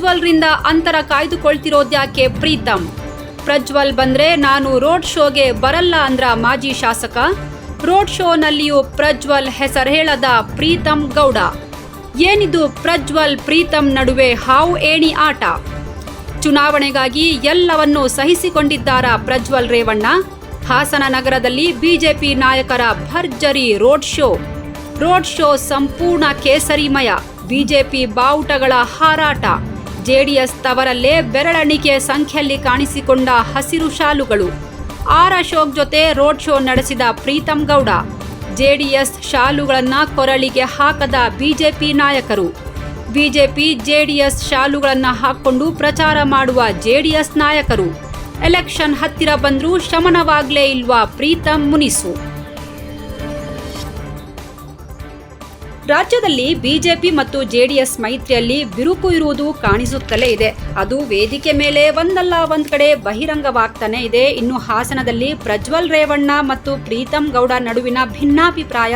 ಪ್ರಜ್ವಲ್ರಿಂದ ಅಂತರ ಕಾಯ್ದುಕೊಳ್ತಿರೋದ್ಯಾಕೆ ಪ್ರೀತಮ್ ಪ್ರಜ್ವಲ್ ಬಂದ್ರೆ ನಾನು ರೋಡ್ ಶೋಗೆ ಬರಲ್ಲ ಅಂದ್ರ ಮಾಜಿ ಶಾಸಕ. ರೋಡ್ ಶೋನಲ್ಲಿಯೂ ಪ್ರಜ್ವಲ್ ಹೆಸರು ಹೇಳದ ಪ್ರೀತಮ್ ಗೌಡ. ಏನಿದು ಪ್ರಜ್ವಲ್ ಪ್ರೀತಮ್ ನಡುವೆ ಹಾವು ಏಣಿ ಆಟ? ಚುನಾವಣೆಗಾಗಿ ಎಲ್ಲವನ್ನೂ ಸಹಿಸಿಕೊಂಡಿದ್ದಾರ ಪ್ರಜ್ವಲ್ ರೇವಣ್ಣ. ಹಾಸನ ನಗರದಲ್ಲಿ ಬಿಜೆಪಿ ನಾಯಕರ ಭರ್ಜರಿ ರೋಡ್ ಶೋ. ರೋಡ್ ಶೋ ಸಂಪೂರ್ಣ ಕೇಸರಿಮಯ. ಬಿಜೆಪಿ ಬಾವುಟಗಳ ಹಾರಾಟ. ಜೆಡಿಎಸ್ ತವರಲ್ಲೇ ಬೆರಳೆಣಿಕೆ ಸಂಖ್ಯೆಯಲ್ಲಿ ಕಾಣಿಸಿಕೊಂಡ ಹಸಿರು ಶಾಲುಗಳು. ಆರ್ ಅಶೋಕ್ ಜೊತೆ ರೋಡ್ ಶೋ ನಡೆಸಿದ ಪ್ರೀತಂ ಗೌಡ. ಜೆಡಿಎಸ್ ಶಾಲುಗಳನ್ನ ಕೊರಳಿಗೆ ಹಾಕದ ಬಿಜೆಪಿ ನಾಯಕರು. ಬಿಜೆಪಿ ಜೆಡಿಎಸ್ ಶಾಲುಗಳನ್ನ ಹಾಕ್ಕೊಂಡು ಪ್ರಚಾರ ಮಾಡುವ ಜೆಡಿಎಸ್ ನಾಯಕರು. ಎಲೆಕ್ಷನ್ ಹತ್ತಿರ ಬಂದರೂ ಶಮನವಾಗ್ಲೇ ಇಲ್ವಾ ಪ್ರೀತಂ ಮುನಿಸು? ರಾಜ್ಯದಲ್ಲಿ ಬಿಜೆಪಿ ಮತ್ತು ಜೆಡಿಎಸ್ ಮೈತ್ರಿಯಲ್ಲಿ ಬಿರುಕು ಇರುವುದು ಕಾಣಿಸುತ್ತಲೇ ಇದೆ. ಅದು ವೇದಿಕೆ ಮೇಲೆ ಒಂದಲ್ಲ ಒಂದ್ ಕಡೆ ಬಹಿರಂಗವಾಗ್ತಾನೆ ಇದೆ. ಇನ್ನು ಹಾಸನದಲ್ಲಿ ಪ್ರಜ್ವಲ್ ರೇವಣ್ಣ ಮತ್ತು ಪ್ರೀತಂ ಗೌಡ ನಡುವಿನ ಭಿನ್ನಾಭಿಪ್ರಾಯ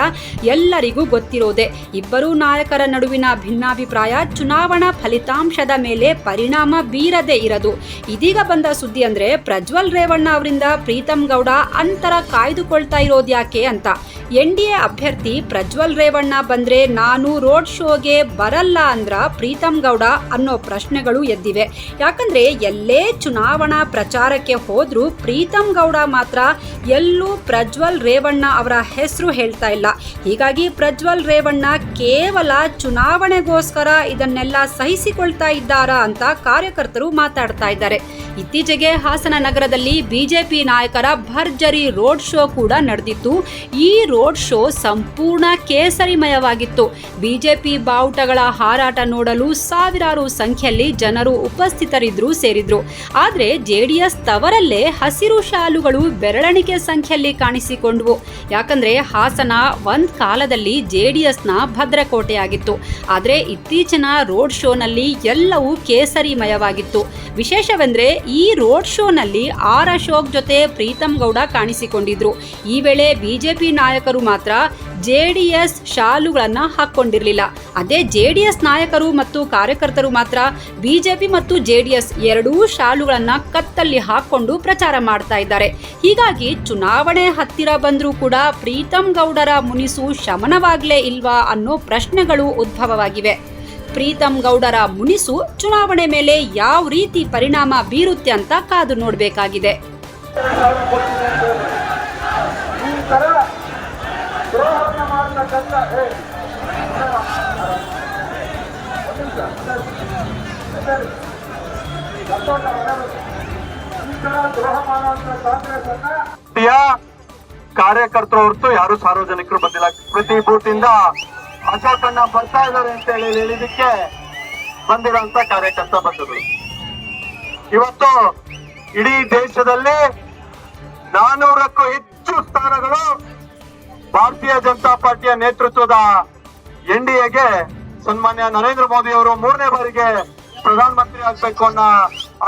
ಎಲ್ಲರಿಗೂ ಗೊತ್ತಿರೋದೆ. ಇಬ್ಬರೂ ನಾಯಕರ ನಡುವಿನ ಭಿನ್ನಾಭಿಪ್ರಾಯ ಚುನಾವಣಾ ಫಲಿತಾಂಶದ ಮೇಲೆ ಪರಿಣಾಮ ಬೀರದೇ ಇರದು. ಇದೀಗ ಬಂದ ಸುದ್ದಿ ಅಂದ್ರೆ ಪ್ರಜ್ವಲ್ ರೇವಣ್ಣ ಅವರಿಂದ ಪ್ರೀತಂ ಗೌಡ ಅಂತರ ಕಾಯ್ದುಕೊಳ್ತಾ ಇರೋದ್ಯಾಕೆ ಅಂತ. ಎನ್ ಡಿ ಎ ಅಭ್ಯರ್ಥಿ ಪ್ರಜ್ವಲ್ ರೇವಣ್ಣ ಬಂದ್ರೆ ನಾನು ರೋಡ್ ಶೋಗೆ ಬರಲ್ಲ ಅಂದ್ರ ಪ್ರೀತಮ್ ಗೌಡ ಅನ್ನೋ ಪ್ರಶ್ನೆಗಳು ಎದ್ದಿವೆ. ಯಾಕಂದ್ರೆ ಎಲ್ಲೇ ಚುನಾವಣಾ ಪ್ರಚಾರಕ್ಕೆ ಹೋದ್ರೂ ಪ್ರೀತಮ್ ಗೌಡ ಮಾತ್ರ ಎಲ್ಲೂ ಪ್ರಜ್ವಲ್ ರೇವಣ್ಣ ಅವರ ಹೆಸರು ಹೇಳ್ತಾ ಇಲ್ಲ. ಹೀಗಾಗಿ ಪ್ರಜ್ವಲ್ ರೇವಣ್ಣ ಕೇವಲ ಚುನಾವಣೆಗೋಸ್ಕರ ಇದನ್ನೆಲ್ಲ ಸಹಿಸಿಕೊಳ್ತಾ ಇದ್ದಾರಾ ಅಂತ ಕಾರ್ಯಕರ್ತರು ಮಾತಾಡ್ತಾ ಇದ್ದಾರೆ. ಇತ್ತೀಚೆಗೆ ಹಾಸನ ನಗರದಲ್ಲಿ ಬಿಜೆಪಿ ನಾಯಕರ ಭರ್ಜರಿ ರೋಡ್ ಶೋ ಕೂಡ ನಡೆದಿತ್ತು. ಈ ರೋಡ್ ಶೋ ಸಂಪೂರ್ಣ ಕೇಸರಿಮಯವಾಗಿತ್ತು. ಬಿಜೆಪಿ ಬಾವುಟಗಳ ಹಾರಾಟ ನೋಡಲು ಸಾವಿರಾರು ಸಂಖ್ಯೆಯಲ್ಲಿ ಜನರು ಉಪಸ್ಥಿತರಿದ್ರು ಸೇರಿದ್ರು. ಆದರೆ ಜೆಡಿಎಸ್ ತವರಲ್ಲೇ ಹಸಿರು ಶಾಲುಗಳು ಬೆರಳೆಣಿಕೆ ಸಂಖ್ಯೆಯಲ್ಲಿ ಕಾಣಿಸಿಕೊಂಡವು. ಯಾಕಂದ್ರೆ ಹಾಸನ ಒಂದ್ ಕಾಲದಲ್ಲಿ ಜೆಡಿಎಸ್ನ ಭದ್ರಕೋಟೆಯಾಗಿತ್ತು. ಆದ್ರೆ ಇತ್ತೀಚಿನ ರೋಡ್ ಶೋನಲ್ಲಿ ಎಲ್ಲವೂ ಕೇಸರಿಮಯವಾಗಿತ್ತು. ವಿಶೇಷವೆಂದ್ರೆ ಈ ರೋಡ್ ಶೋನಲ್ಲಿ ಆರ್ ಅಶೋಕ್ ಜೊತೆ ಪ್ರೀತಮ್ ಗೌಡ ಕಾಣಿಸಿಕೊಂಡಿದ್ರು. ಈ ವೇಳೆ ಬಿಜೆಪಿ ನಾಯಕರು ಮಾತ್ರ ಎಸ್ ಶಾಲುಗಳನ್ನು ಹಾಕ್ಕೊಂಡಿಲಿಲ್ಲ ಅದೇ ಜೆ ಡಿ ಎಸ್ ನಾಯಕರು ಮತ್ತು ಕಾರ್ಯಕರ್ತರು ಮಾತ್ರ ಬಿಜೆಪಿ ಮತ್ತು ಜೆ ಡಿ ಎಸ್ ಎರಡೂ ಶಾಲುಗಳನ್ನು ಕತ್ತಲ್ಲಿ ಹಾಕ್ಕೊಂಡು ಪ್ರಚಾರ ಮಾಡ್ತಾ ಇದ್ದಾರೆ. ಹೀಗಾಗಿ ಚುನಾವಣೆ ಹತ್ತಿರ ಬಂದರೂ ಕೂಡ ಪ್ರೀತಮ್ ಗೌಡರ ಮುನಿಸು ಶಮನವಾಗಲೇ ಇಲ್ವಾ ಅನ್ನೋ ಪ್ರಶ್ನೆಗಳು ಉದ್ಭವವಾಗಿವೆ. ಪ್ರೀತಮ್ ಗೌಡರ ಮುನಿಸು ಚುನಾವಣೆ ಮೇಲೆ ಯಾವ ರೀತಿ ಪರಿಣಾಮ ಬೀರುತ್ತೆ ಅಂತ ಕಾದು ನೋಡಬೇಕಾಗಿದೆ. ದ್ರೋಹವನ್ನು ಮಾಡತಕ್ಕಂಥ ಕಾರ್ಯಕರ್ತರು ಹೊರತು ಯಾರು ಸಾರ್ವಜನಿಕರು ಬಂದಿಲ್ಲ. ಪ್ರತಿ ಬೂತಿಂದ ಅಶೋಕ್ ಅಶೋಕಣ್ಣ ಬರ್ತಾ ಇದ್ದಾರೆ ಅಂತ ಹೇಳಿ ಹೇಳಿದಕ್ಕೆ ಬಂದಿರೋಂತ ಕಾರ್ಯಕರ್ತ ಬಂದರು ಇವತ್ತು ಇಡೀ ದೇಶದಲ್ಲಿ ನಾನೂರಕ್ಕೂ ಹೆಚ್ಚು ಸ್ಥಾನಗಳು ಭಾರತೀಯ ಜನತಾ ಪಾರ್ಟಿಯ ನೇತೃತ್ವದ ಎನ್ ಡಿ ಎಗೆ ಸನ್ಮಾನ್ಯ ನರೇಂದ್ರ ಮೋದಿ ಅವರು ಮೂರನೇ ಬಾರಿಗೆ ಪ್ರಧಾನಮಂತ್ರಿ ಆಗ್ಬೇಕು ಅನ್ನೋ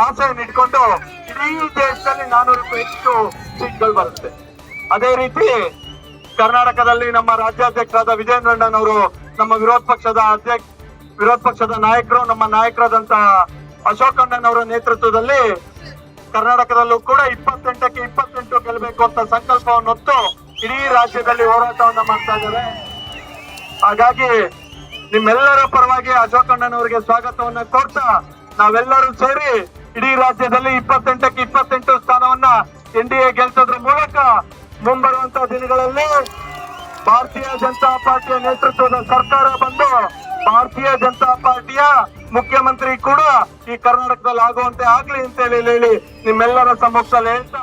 ಆಸೆಯನ್ನು ಇಟ್ಕೊಂಡು ಇಡೀ ದೇಶದಲ್ಲಿ ನಾನೂರಕ್ಕೂ ಹೆಚ್ಚು ಸೀಟ್ಗಳು ಬರುತ್ತೆ. ಅದೇ ರೀತಿ ಕರ್ನಾಟಕದಲ್ಲಿ ನಮ್ಮ ರಾಜ್ಯಾಧ್ಯಕ್ಷರಾದ ವಿಜಯೇಂದ್ರಣ್ಣನ್ ಅವರು, ನಮ್ಮ ವಿರೋಧ ಪಕ್ಷದ ಅಧ್ಯಕ್ಷ, ವಿರೋಧ ಪಕ್ಷದ ನಾಯಕರು, ನಮ್ಮ ನಾಯಕರಾದಂತ ಅಶೋಕ್ ಅಣ್ಣನ್ ಅವರ ನೇತೃತ್ವದಲ್ಲಿ ಕರ್ನಾಟಕದಲ್ಲೂ ಕೂಡ ಇಪ್ಪತ್ತೆಂಟಕ್ಕೆ ಇಪ್ಪತ್ತೆಂಟು ಗೆಲ್ಲಬೇಕು ಅಂತ ಸಂಕಲ್ಪವನ್ನು ಹೊತ್ತು ಇಡೀ ರಾಜ್ಯದಲ್ಲಿ ಹೋರಾಟವನ್ನ ಮಾಡ್ತಾ ಇದ್ದಾರೆ. ಹಾಗಾಗಿ ನಿಮ್ಮೆಲ್ಲರ ಪರವಾಗಿ ಅಶೋಕ್ ಅಣ್ಣನವರಿಗೆ ಸ್ವಾಗತವನ್ನ ಕೋರ್ತಾ ನಾವೆಲ್ಲರೂ ಸೇರಿ ಇಡೀ ರಾಜ್ಯದಲ್ಲಿ ಇಪ್ಪತ್ತೆಂಟಕ್ಕೆ ಇಪ್ಪತ್ತೆಂಟು ಸ್ಥಾನವನ್ನ ಎನ್ ಡಿ ಎ ಗೆಲ್ಸೋದ್ರ ಮೂಲಕ ಮುಂಬರುವಂತ ದಿನಗಳಲ್ಲಿ ಭಾರತೀಯ ಜನತಾ ಪಾರ್ಟಿಯ ನೇತೃತ್ವದ ಸರ್ಕಾರ ಬಂದು ಭಾರತೀಯ ಜನತಾ ಪಾರ್ಟಿಯ ಮುಖ್ಯಮಂತ್ರಿ ಕೂಡ ಈ ಕರ್ನಾಟಕದಲ್ಲಿ ಆಗುವಂತೆ ಆಗ್ಲಿ ಅಂತ ಹೇಳಿ ಹೇಳಿ ನಿಮ್ಮೆಲ್ಲರ ಸಮ್ಮುಖದಲ್ಲಿ ಹೇಳ್ತಾ